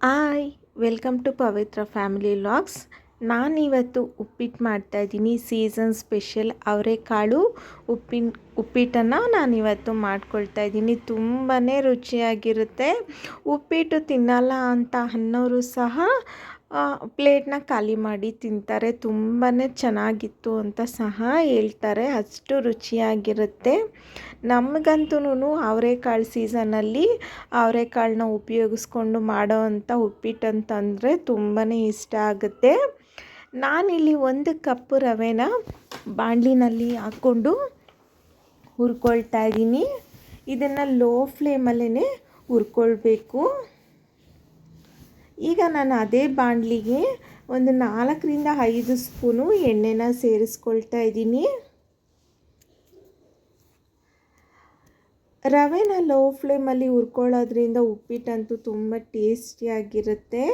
Hi welcome to Pavitra family logs ನಾನಿವತ್ತು ಉಪ್ಪಿಟ್ಟು ಮಾಡ್ತಾಯಿದ್ದೀನಿ ಸೀಸನ್ ಸ್ಪೆಷಲ್ ಅವರೆಕಾಳು ಉಪ್ಪಿನ ಉಪ್ಪಿಟ್ಟನ್ನು ನಾನಿವತ್ತು ಮಾಡ್ಕೊಳ್ತಾ ಇದ್ದೀನಿ. ತುಂಬಾ ರುಚಿಯಾಗಿರುತ್ತೆ. ಉಪ್ಪಿಟ್ಟು ತಿನ್ನಲ್ಲ ಅಂತ ಅನ್ನೋರು ಸಹ ಪ್ಲೇಟ್ನ ಖಾಲಿ ಮಾಡಿ ತಿಂತಾರೆ. ತುಂಬಾ ಚೆನ್ನಾಗಿತ್ತು ಅಂತ ಸಹ ಹೇಳ್ತಾರೆ. ಅಷ್ಟು ರುಚಿಯಾಗಿರುತ್ತೆ. ನಮಗಂತೂ ಅವರೆಕಾಳು ಸೀಸನಲ್ಲಿ ಅವರೆಕಾಳನ್ನ ಉಪಯೋಗಿಸ್ಕೊಂಡು ಮಾಡೋ ಅಂಥ ಉಪ್ಪಿಟ್ಟು ಅಂತಂದರೆ ತುಂಬಾ ಇಷ್ಟ ಆಗುತ್ತೆ. ನಾನಿಲ್ಲಿ ಒಂದು ಕಪ್ಪು ರವೆನ ಬಾಣಲಿನಲ್ಲಿ ಹಾಕ್ಕೊಂಡು ಹುರ್ಕೊಳ್ತಾ ಇದ್ದೀನಿ. ಇದನ್ನು ಲೋ ಫ್ಲೇಮಲ್ಲೇ ಹುರ್ಕೊಳ್ಬೇಕು. ಈಗ ನಾನು ಅದೇ ಬಾಣಲಿಗೆ ಒಂದು ನಾಲ್ಕರಿಂದ ಐದು ಸ್ಪೂನು ಎಣ್ಣೆನ ಸೇರಿಸ್ಕೊಳ್ತಾ ಇದ್ದೀನಿ. ರವೆನ ಲೋ ಫ್ಲೇಮಲ್ಲಿ ಹುರ್ಕೊಳ್ಳೋದ್ರಿಂದ ಉಪ್ಪಿಟ್ಟಂತೂ ತುಂಬ ಟೇಸ್ಟಿಯಾಗಿರುತ್ತೆ.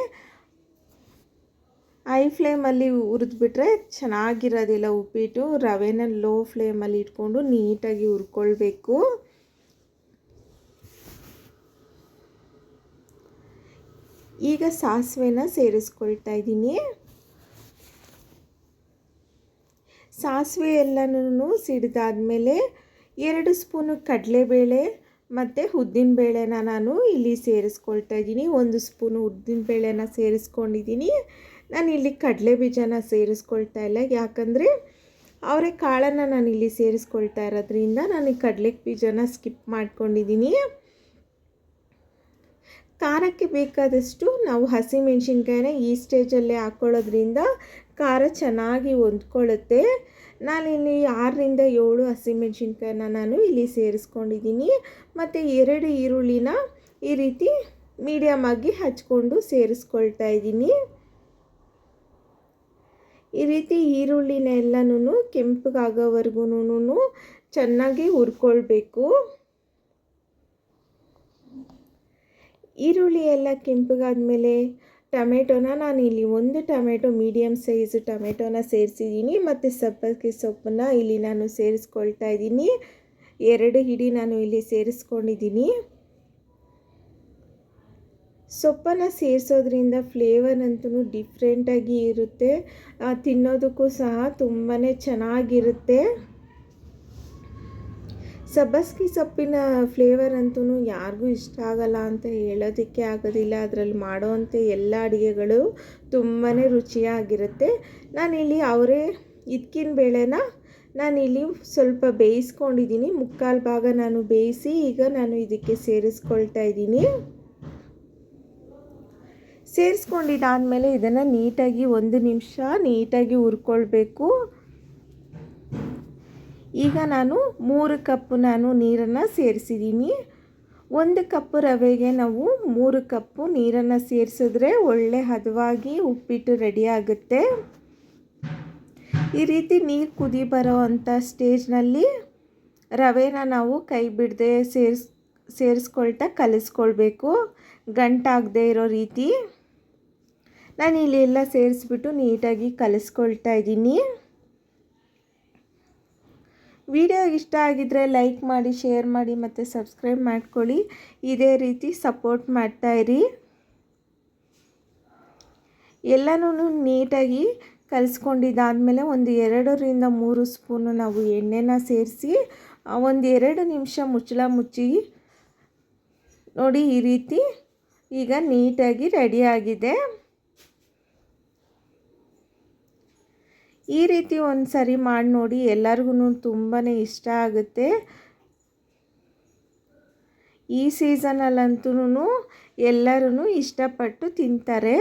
ಹೈ ಫ್ಲೇಮಲ್ಲಿ ಹುರಿದ್ಬಿಟ್ರೆ ಚೆನ್ನಾಗಿರೋದಿಲ್ಲ ಉಪ್ಪಿಟ್ಟು. ರವೆನ ಲೋ ಫ್ಲೇಮಲ್ಲಿ ಇಟ್ಕೊಂಡು ನೀಟಾಗಿ ಹುರ್ಕೊಳ್ಬೇಕು. ಈಗ ಸಾಸಿವೆನ ಸೇರಿಸ್ಕೊಳ್ತಾ ಇದ್ದೀನಿ. ಸಾಸಿವೆ ಎಲ್ಲನೂ ಸಿಡಿದಾದ್ಮೇಲೆ ಎರಡು ಸ್ಪೂನು ಕಡಲೆಬೇಳೆ ಮತ್ತು ಉದ್ದಿನಬೇಳೆನ ನಾನು ಇಲ್ಲಿ ಸೇರಿಸ್ಕೊಳ್ತಾ ಇದ್ದೀನಿ. ಒಂದು ಸ್ಪೂನು ಉದ್ದಿನಬೇಳೆನ ಸೇರಿಸ್ಕೊಂಡಿದ್ದೀನಿ. ನಾನು ಇಲ್ಲಿ ಕಡಲೆ ಬೀಜನ ಸೇರಿಸ್ಕೊಳ್ತಾ ಇಲ್ಲ. ಯಾಕಂದರೆ ಅವರೇ ಕಾಳನ್ನು ನಾನು ಇಲ್ಲಿ ಸೇರಿಸ್ಕೊಳ್ತಾ ಇರೋದ್ರಿಂದ ನಾನು ಕಡಲೆ ಬೀಜನ ಸ್ಕಿಪ್ ಮಾಡ್ಕೊಂಡಿದ್ದೀನಿ. ಖಾರಕ್ಕೆ ಬೇಕಾದಷ್ಟು ನಾವು ಹಸಿಮೆಣ್ಸಿನ್ಕಾಯಿನ ಈ ಸ್ಟೇಜಲ್ಲೇ ಹಾಕ್ಕೊಳ್ಳೋದ್ರಿಂದ ಖಾರ ಚೆನ್ನಾಗಿ ಹೊಂದ್ಕೊಳ್ಳುತ್ತೆ. ನಾನಿಲ್ಲಿ ಆರರಿಂದ ಏಳು ಹಸಿಮೆಣ್ಸಿನ್ಕಾಯಿನ ನಾನು ಇಲ್ಲಿ ಸೇರಿಸ್ಕೊಂಡಿದ್ದೀನಿ. ಮತ್ತು ಎರಡು ಈರುಳ್ಳಿನ ಈ ರೀತಿ ಮೀಡಿಯಮ್ ಆಗಿ ಹಚ್ಕೊಂಡು ಸೇರಿಸ್ಕೊಳ್ತಾ ಇದ್ದೀನಿ. ಈ ರೀತಿ ಈರುಳ್ಳಿನ ಎಲ್ಲನೂ ಕೆಂಪಗಾಗೋವರೆಗೂ ಚೆನ್ನಾಗಿ ಹುರ್ಕೊಳ್ಬೇಕು. ಈರುಳ್ಳಿ ಎಲ್ಲ ಕೆಂಪಗಾದ್ಮೇಲೆ ಟೊಮೆಟೊನ ನಾನು ಇಲ್ಲಿ ಒಂದು ಟೊಮೆಟೊ ಮೀಡಿಯಮ್ ಸೈಜ್ ಟೊಮೆಟೊನ ಸೇರಿಸಿದ್ದೀನಿ ಮತ್ತು ಸಬ್ಬಕ್ಕಿ ಸೊಪ್ಪನ್ನು ಇಲ್ಲಿ ನಾನು ಸೇರಿಸ್ಕೊಳ್ತಾ ಇದ್ದೀನಿ. ಎರಡು ಹಿಡಿ ನಾನು ಇಲ್ಲಿ ಸೇರಿಸ್ಕೊಂಡಿದ್ದೀನಿ. ಸೊಪ್ಪನ್ನು ಸೇರಿಸೋದ್ರಿಂದ ಫ್ಲೇವರ್ ಅಂತೂ ಡಿಫ್ರೆಂಟಾಗಿ ಇರುತ್ತೆ. ತಿನ್ನೋದಕ್ಕೂ ಸಹ ತುಂಬಾ ಚೆನ್ನಾಗಿರುತ್ತೆ. ಸಬ್ಬಸ್ಗಿ ಸೊಪ್ಪಿನ ಫ್ಲೇವರ್ ಅಂತೂ ಯಾರಿಗೂ ಇಷ್ಟ ಆಗಲ್ಲ ಅಂತ ಹೇಳೋದಕ್ಕೆ ಆಗೋದಿಲ್ಲ. ಅದರಲ್ಲಿ ಮಾಡುವಂಥ ಎಲ್ಲ ಅಡುಗೆಗಳು ತುಂಬಾ ರುಚಿಯಾಗಿರುತ್ತೆ. ನಾನಿಲ್ಲಿ ಅವರೇ ಇದಕ್ಕಿನ ಬೇಳೆನ ನಾನಿಲ್ಲಿ ಸ್ವಲ್ಪ ಬೇಯಿಸ್ಕೊಂಡಿದ್ದೀನಿ. ಮುಕ್ಕಾಲು ಭಾಗ ನಾನು ಬೇಯಿಸಿ ಈಗ ನಾನು ಇದಕ್ಕೆ ಸೇರಿಸ್ಕೊಳ್ತಾ ಇದ್ದೀನಿ. ಸೇರಿಸ್ಕೊಂಡಿದ್ದಾದಮೇಲೆ ಇದನ್ನು ನೀಟಾಗಿ ಒಂದು ನಿಮಿಷ ನೀಟಾಗಿ ಹುರ್ಕೊಳ್ಬೇಕು. ಈಗ ನಾನು ಮೂರು ಕಪ್ ನಾನು ನೀರನ್ನು ಸೇರಿಸಿದ್ದೀನಿ. ಒಂದು ಕಪ್ ರವೆಗೆ ನಾವು ಮೂರು ಕಪ್ಪು ನೀರನ್ನು ಸೇರಿಸಿದ್ರೆ ಒಳ್ಳೆ ಹದವಾಗಿ ಉಪ್ಪಿಟ್ಟು ರೆಡಿ ಆಗುತ್ತೆ. ಈ ರೀತಿ ನೀರು ಕುದಿ ಬರೋ ಅಂಥ ಸ್ಟೇಜ್ನಲ್ಲಿ ರವೆನ ನಾವು ಕೈ ಬಿಡದೆ ಸೇರಿಸ್, ಸೇರಿಸ್ಕೊಳ್ತಾ ಕಲಿಸ್ಕೊಳ್ಬೇಕು. ಗಂಟಾಗದೆ ಇರೋ ರೀತಿ. ನಾನು ಇಲ್ಲಿ ಎಲ್ಲ ಸೇರಿಸ್ಬಿಟ್ಟು ನೀಟಾಗಿ ಕಲಿಸ್ಕೊಳ್ತಾ ಇದ್ದೀನಿ. ವಿಡಿಯೋ ಇಷ್ಟ ಆಗಿದ್ದರೆ ಲೈಕ್ ಮಾಡಿ, ಶೇರ್ ಮಾಡಿ ಮತ್ತು ಸಬ್ಸ್ಕ್ರೈಬ್ ಮಾಡ್ಕೊಳ್ಳಿ. ಇದೇ ರೀತಿ ಸಪೋರ್ಟ್ ಮಾಡ್ತಾಯಿರಿ ಎಲ್ಲನೂ ನೀಟಾಗಿ ಕಲಿಸ್ಕೊಂಡಿದ್ದಾದಮೇಲೆ ಒಂದು ಎರಡರಿಂದ ಮೂರು ಸ್ಪೂನು ನಾವು ಎಣ್ಣೆನ ಸೇರಿಸಿ ಒಂದು ಎರಡು ನಿಮಿಷ ಮುಚ್ಚಳ ಮುಚ್ಚಿ ನೋಡಿ ಈ ರೀತಿ ಈಗ ನೀಟಾಗಿ ರೆಡಿಯಾಗಿದೆ ಈ ರೀತಿ ಒಂದು ಸರಿ ಮಾಡಿ ನೋಡಿ ಎಲ್ಲರಿಗೂ ತುಂಬಾ ಇಷ್ಟ ಆಗುತ್ತೆ. ಈ ಸೀಸನಲ್ಲಂತೂ ಎಲ್ಲರೂ ಇಷ್ಟಪಟ್ಟು ತಿಂತಾರೆ.